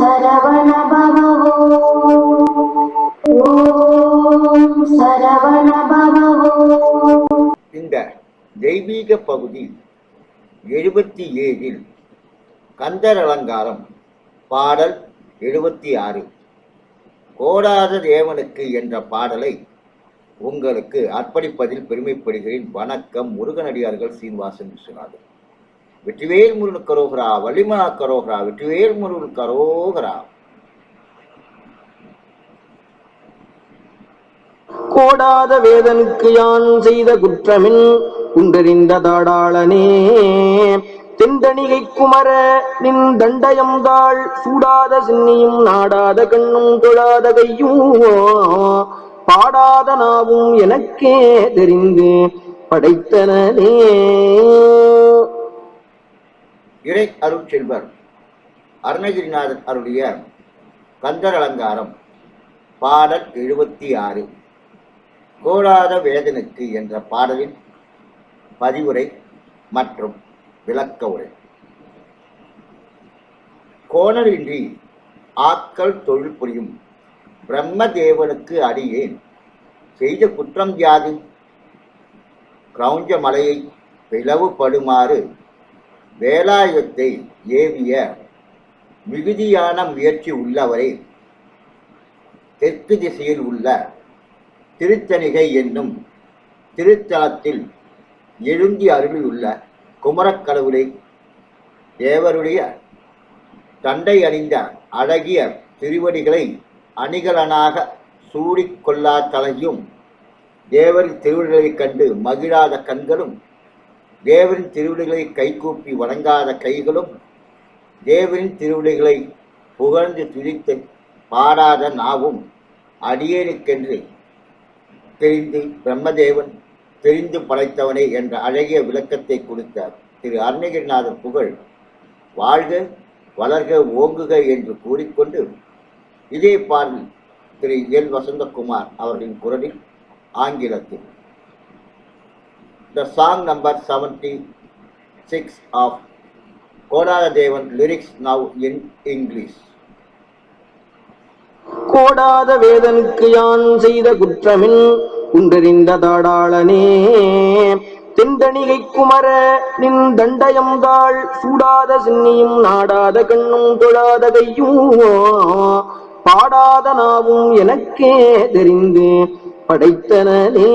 சரவண பவ ஓம் சரவண பவ இந்த தெய்வீக பகுதி எழுபத்தி ஏழில் கந்தர் அலங்காரம் பாடல் எழுபத்தி ஆறு கோடாத தேவனுக்கு என்ற பாடலை உங்களுக்கு அர்ப்பணிப்பதில் பெருமைப்படுகிறேன். வணக்கம் முருகனடியார்கள் சீனிவாசன் விஸ்வநாதன். வெற்றிவேல் முருகன் கரோகரா வள்ளிமலா கரோகரா வெற்றிவேல் முருகன் கரோகரா. கோடாத வேதனுக்கு யான் செய்த குற்றமின் குன்றறிந்த தாடாளனே. தெண்டணிகை குமர நின் தண்டயம் தாள் சூடாத சின்னியும் நாடாத கண்ணும் தொழாத கையும் பாடாத நாவும் எனக்கே தெரிந்து படைத்தனே இறை அருட்செல்வர் அருணகிரிநாதன் அருடைய கந்தர் அலங்காரம் பாடல் எழுபத்தி ஆறு கோடாத வேதனுக்கு என்ற பாடலின் பதிவுரை மற்றும் விளக்க உரை. கோணலின்றி ஆக்கள் தொழில் புரியும் பிரம்மதேவனுக்கு அடியேன். செய்த குற்றம் யாது? கிரௌஞ்ச மலையை பிளவுபடுமாறு வேலாயுதத்தை ஏவிய மிகுதியான முயற்சி உள்ளவரை. தெற்கு திசையில் உள்ள திருத்தணிகை என்னும் திருத்தலத்தில் எழுந்தி அருளியுள்ள குமரக்கடவுளை தேவருடைய தண்டை அணிந்த அழகிய திருவடிகளை அணிகலனாக சூடிக்கொள்ளா தலையும் தேவரின் திருவிழிகளைக் கண்டு மகிழாத கண்களும் தேவரின் திருவிழிகளை கைகூப்பி வணங்காத கைகளும் தேவரின் திருவிழிகளை புகழ்ந்து துதித்து பாடாத நாவும் அடியேனுக்கென்று தெரிந்து பிரம்மதேவன் தெரிந்து படைத்தவனே என்ற அழகிய விளக்கத்தை கொடுத்த திரு அருணகிரிநாதர் புகழ் வாழ்க வளர்க ஓங்குக என்று கூறிக்கொண்டு இதே பாடல் திரு எல். வசந்தகுமார் அவர்களின் குரலில் ஆங்கிலத்தில். The song number 76 of Kodara Devan lyrics now in English. கோடாத வேதனுக்கு யான் செய்த குற்றமின் குண்டறிந்த தாடாளனே தெந்தணிகை குமர நின் தண்டயம் தாள் சூடாத சின்னியும் நாடாத கண்ணும் தொழாத கையும் பாடாத நாவும் எனக்கே தெரிந்து படைத்தனே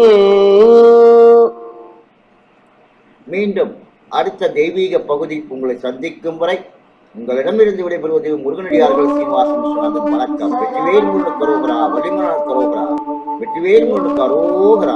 மீண்டும் அடுத்த தெய்வீக பகுதி உங்களை சந்திக்கும் வரை உங்களிடமிருந்து விடைபெறுவது முருகனடியார்கள் சீனிவாசன் விஸ்வநாதன் வணக்கம் வெற்றிவேல் முருகன் கரோகரா வலிமலர் கரோகரா. வெற்றிவேல் முருகன் கரோகரா.